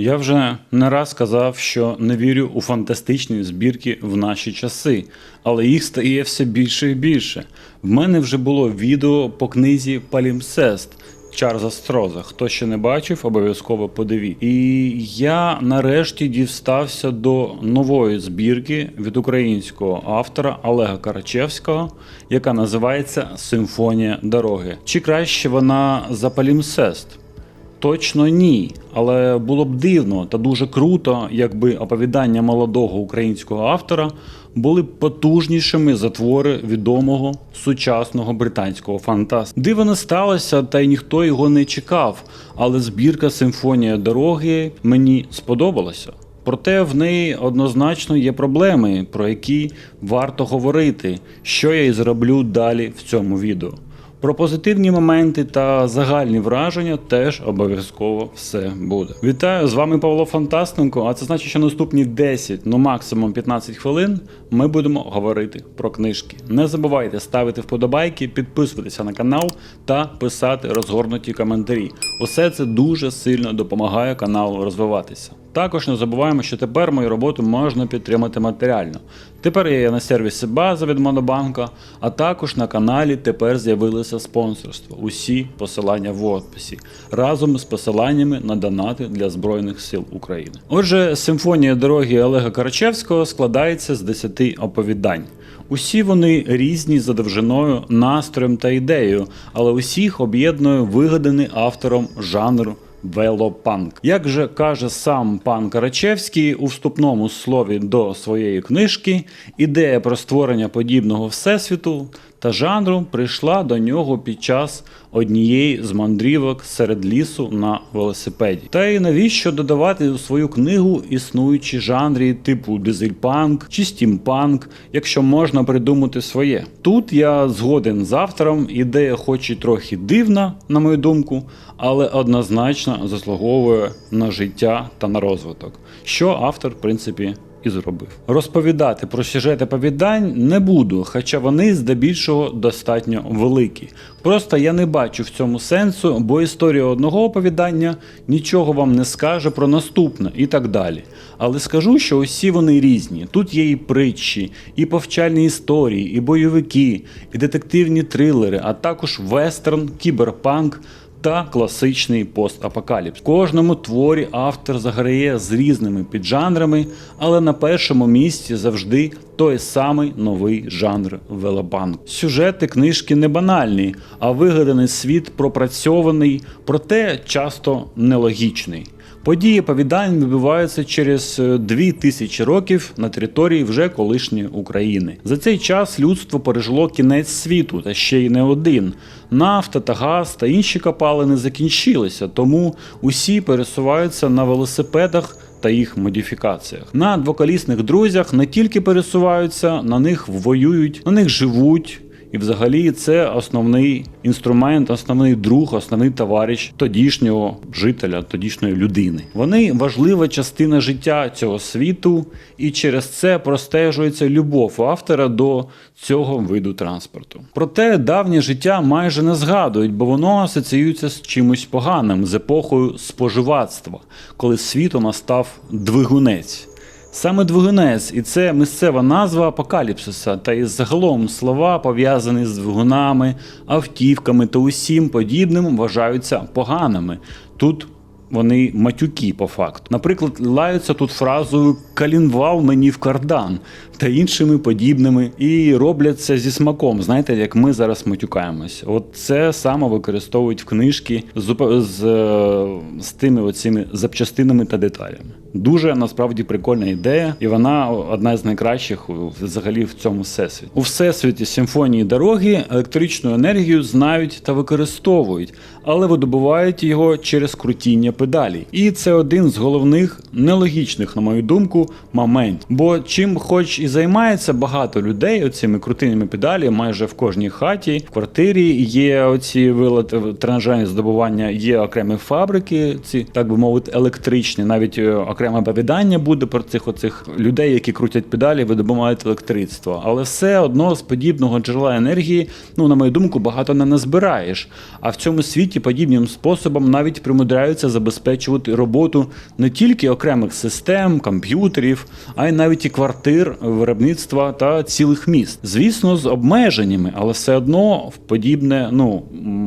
Я вже не раз казав, що не вірю у фантастичні збірки в наші часи, але їх стає все більше і більше. В мене вже було відео по книзі Палімсест Чарльза Строза. Хто ще не бачив, обов'язково подивіть. І я нарешті дістався до нової збірки від українського автора Олега Карачевського, яка називається Симфонія дороги. Чи краще вона за Палімсест? Точно ні, але було б дивно та дуже круто, якби оповідання молодого українського автора були б потужнішими за твори відомого сучасного британського фантаста. Диво не сталося, та й ніхто його не чекав. Але збірка Симфонія дороги мені сподобалася. Проте в неї однозначно є проблеми, про які варто говорити, що я і зроблю далі в цьому відео. Про позитивні моменти та загальні враження теж обов'язково все буде. Вітаю з вами Павло Фантастенко. А це значить, що наступні 10, ну максимум 15 хвилин ми будемо говорити про книжки. Не забувайте ставити вподобайки, підписуватися на канал та писати розгорнуті коментарі. Усе це дуже сильно допомагає каналу розвиватися. Також не забуваємо, що тепер мою роботу можна підтримати матеріально. Тепер я є на сервісі база від Монобанка, а також на каналі тепер з'явилося спонсорство. Усі посилання в описі разом з посиланнями на донати для Збройних сил України. Отже, симфонія дороги Олега Карачевського складається з 10 оповідань. Усі вони різні за довжиною, настроєм та ідеєю, але усіх об'єднує вигаданий автором жанр велопанк. Як же каже сам пан Карачевський у вступному слові до своєї книжки, ідея про створення подібного всесвіту та жанру прийшла до нього під час однієї з мандрівок серед лісу на велосипеді. Та й навіщо додавати у свою книгу існуючі жанри типу дизельпанк чи стімпанк, якщо можна придумати своє. Тут я згоден з автором, ідея хоч і трохи дивна, на мою думку, але однозначно заслуговує на життя та на розвиток, що автор, в принципі, і зробив. Розповідати про сюжети повідань не буду, хоча вони здебільшого достатньо великі. Просто я не бачу в цьому сенсу, бо історія одного оповідання нічого вам не скаже про наступне і так далі. Але скажу, що усі вони різні. Тут є і притчі, і повчальні історії, і бойовики, і детективні трилери, а також вестерн, кіберпанк та класичний постапокаліпс. В кожному творі автор заграє з різними піджанрами, але на першому місці завжди той самий новий жанр велобанк. Сюжети книжки не банальні, а вигаданий світ пропрацьований, проте часто нелогічний. Події повідань відбуваються через е, дві тисячі років на території вже колишньої України. За цей час людство пережило кінець світу, та ще й не один. Нафта та газ та інші копалини закінчилися, тому усі пересуваються на велосипедах. Та їх модифікаціях на двоколісних друзях не тільки пересуваються, на них воюють, на них живуть. І взагалі це основний інструмент, основний друг, основний товариш тодішнього жителя, тодішньої людини. Вони важлива частина життя цього світу, і через це простежується любов автора до цього виду транспорту. Проте давнє життя майже не згадують, бо воно асоціюється з чимось поганим, з епохою споживацтва, коли світом став двигунець. Саме двигунець, і це місцева назва апокаліпсиса, та і загалом слова, пов'язані з двигунами, автівками та усім подібним, вважаються поганими. Тут вони матюки по факту. Наприклад, лаються тут фразою Калінвал мені в кардан та іншими подібними, і роблять це зі смаком. Знаєте, як ми зараз матюкаємось. От це саме використовують в книжки з, з, е, з тими оціми запчастинами та деталями. Дуже насправді прикольна ідея, і вона одна з найкращих взагалі в цьому всесвіті. У всесвіті симфонії дороги електричну енергію знають та використовують, але видобувають його через крутіння педалі. І це один з головних нелогічних, на мою думку, моментів. Бо чим хоч і займається багато людей оцими крутиннями педалі, майже в кожній хаті, в квартирі є оці вилет тренажерні здобування, є окремі фабрики, ці так би мовити, електричні, навіть е, окреме оповідання буде про цих оцих людей, які крутять педалі, видобувають електричество. Але все одно з подібного джерела енергії, ну на мою думку, багато не назбираєш. А в цьому світі подібним способом навіть примудряються забезпечувати роботу не тільки окремих систем, комп'ютерів, а й навіть і квартир, виробництва та цілих міст. Звісно, з обмеженнями, але все одно в подібне, ну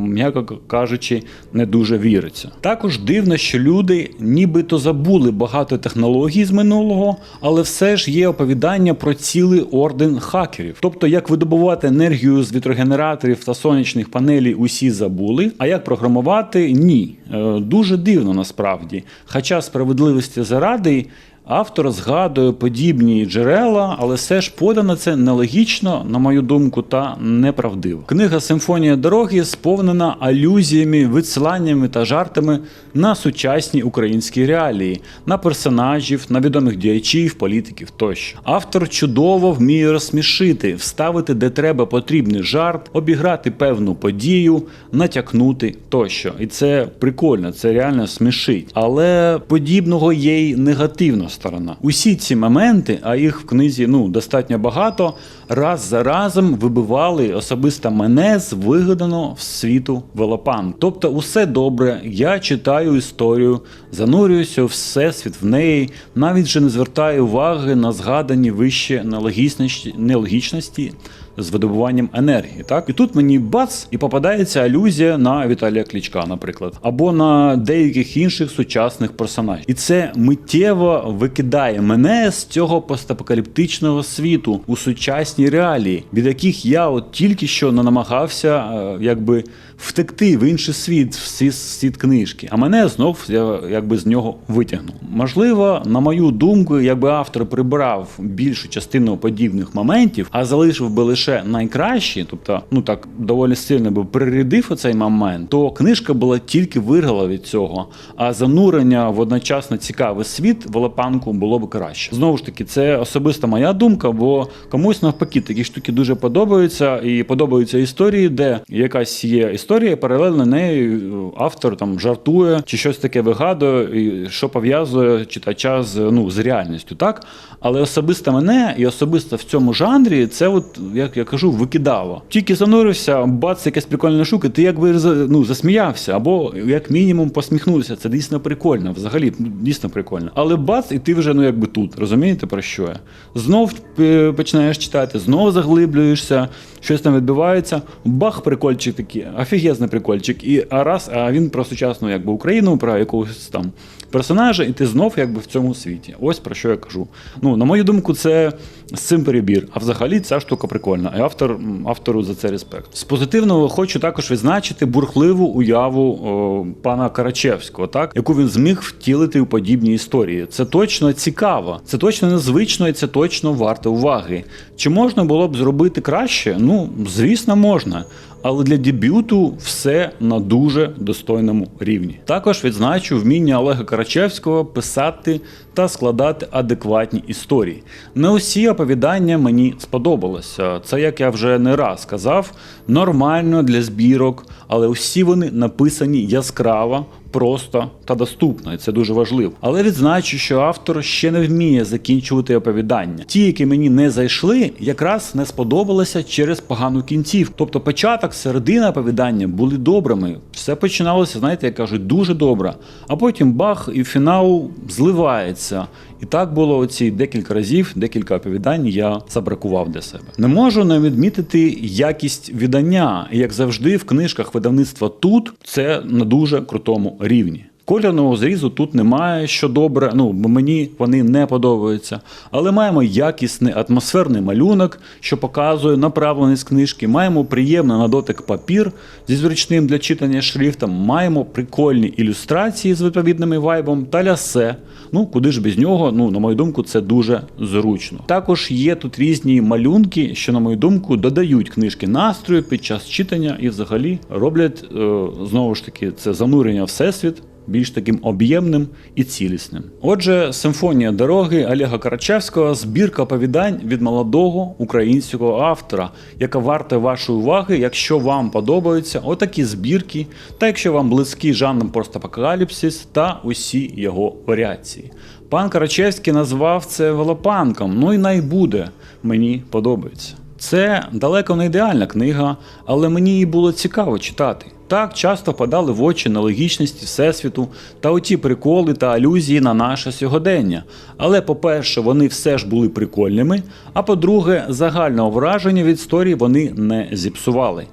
м'яко кажучи, не дуже віриться. Також дивно, що люди нібито забули багато технологій з минулого, але все ж є оповідання про цілий орден хакерів. Тобто, як видобувати енергію з вітрогенераторів та сонячних панелей, усі забули. А як програмувати ні. Е, Дуже дивно насправді. Хоча справедливості заради. Автор згадує подібні джерела, але все ж подано це нелогічно, на мою думку, та неправдиво. Книга Симфонія дороги сповнена алюзіями, відсиланнями та жартами на сучасні українські реалії, на персонажів, на відомих діячів, політиків тощо. Автор чудово вміє розсмішити, вставити де треба потрібний жарт, обіграти певну подію, натякнути тощо. І це прикольно, це реально смішить. Але подібного є й негативна сторона. Усі ці моменти, а їх в книзі ну достатньо багато, раз за разом вибивали особисто мене з вигаданого в світу велопан. Тобто, усе добре, я читаю історію, занурююся у всесвіт в неї, навіть же не звертаю уваги на згадані вище нелогічності, нелогічності з видобуванням енергії. Так і тут мені бац, і попадається алюзія на Віталія Клічка, наприклад, або на деяких інших сучасних персонажів. І це миттєво викидає мене з цього постапокаліптичного світу у сучасній реалії, від яких я от тільки що намагався е, якби втекти в інший світ, в світ, світ книжки. А мене знов я якби з нього витягнув. Можливо, на мою думку, якби автор прибрав більшу частину подібних моментів, а залишив би лише найкращі, тобто, ну так доволі сильно би прирядив оцей момент, то книжка була тільки виграла від цього, а занурення в одночасно цікавий світ волопанку було б краще. Знову ж таки, це особиста моя думка, бо комусь навпаки такі штуки дуже подобаються, і подобаються історії, де якась є історія, паралельно нею автор там жартує чи щось таке вигадує, що пов'язує читача з ну з реальністю, так? Але особисто мене і особисто в цьому жанрі це, от як я кажу, викидало. Тільки занурився, бац, якась прикольна штука, ти якби ну, засміявся, або як мінімум посміхнувся. Це дійсно прикольно, взагалі ну, дійсно прикольно. Але бац, і ти вже ну якби тут. Розумієте про що я? Знов е, починаєш читати, знов заглиблюєшся, щось там відбувається. Бах, прикольчик такий, офігезний прикольчик. І а раз, а він про сучасну якби Україну, про якогось там персонажа, і ти знов якби в цьому світі. Ось про що я кажу. Ну, на мою думку, це з цим перебір. А взагалі ця штука прикольна. І автор, автору за це респект. З позитивного хочу також відзначити бурхливу уяву о, пана Карачевського, так яку він зміг втілити у подібні історії. Це точно цікаво, це точно незвично і це точно варто уваги. Чи можна було б зробити краще? Ну, звісно, можна. Але для дебюту все на дуже достойному рівні. Також відзначу вміння Олега Карачевського писати та складати адекватні історії. Не усі оповідання мені сподобалися. Це, як я вже не раз казав, нормально для збірок, але усі вони написані яскраво, просто та доступно, і це дуже важливо. Але відзначу, що автор ще не вміє закінчувати оповідання. Ті, які мені не зайшли, якраз не сподобалися через погану кінцівку. Тобто початок, середина оповідання були добрими. Все починалося, знаєте, як кажуть, дуже добре. А потім бах, і фінал зливається. І так було оці декілька разів, декілька оповідань я забракував для себе. Не можу не відмітити якість видання. Як завжди, в книжках видавництва тут це на дуже крутому рівні. Кольорного зрізу тут немає, що добре, ну мені вони не подобаються. Але маємо якісний атмосферний малюнок, що показує направленість книжки. Маємо приємний на дотик папір зі зручним для читання шрифтом. Маємо прикольні ілюстрації з відповідним вайбом та лясе. Ну куди ж без нього? Ну на мою думку, це дуже зручно. Також є тут різні малюнки, що на мою думку додають книжки настрою під час читання і взагалі роблять е, знову ж таки це занурення всесвіт більш таким об'ємним і цілісним. Отже, симфонія дороги Олега Карачевського збірка оповідань від молодого українського автора, яка варта вашої уваги, якщо вам подобаються отакі збірки, та якщо вам близький жанр постапокаліпсис та усі його варіації. Пан Карачевський назвав це велопанком, ну і най буде. Мені подобається. Це далеко не ідеальна книга, але мені її було цікаво читати. Так часто впадали в очі нелогічності Всесвіту та оті приколи та алюзії на наше сьогодення. Але, по-перше, вони все ж були прикольними, а по-друге, загального враження від історії вони не зіпсували.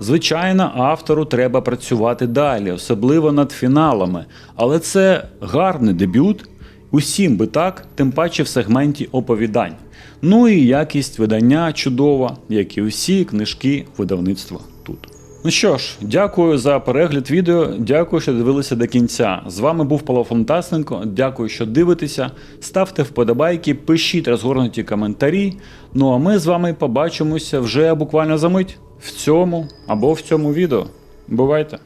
Звичайно, автору треба працювати далі, особливо над фіналами, але це гарний дебют. Усім би так, тим паче в сегменті оповідань. Ну і якість видання чудова, як і усі книжки видавництва тут. Ну що ж, дякую за перегляд відео, дякую, що дивилися до кінця. З вами був Павло Фонтасенко. Дякую, що дивитеся. Ставте вподобайки, пишіть розгорнуті коментарі. Ну а ми з вами побачимося вже буквально за мить в цьому або в цьому відео. Бувайте!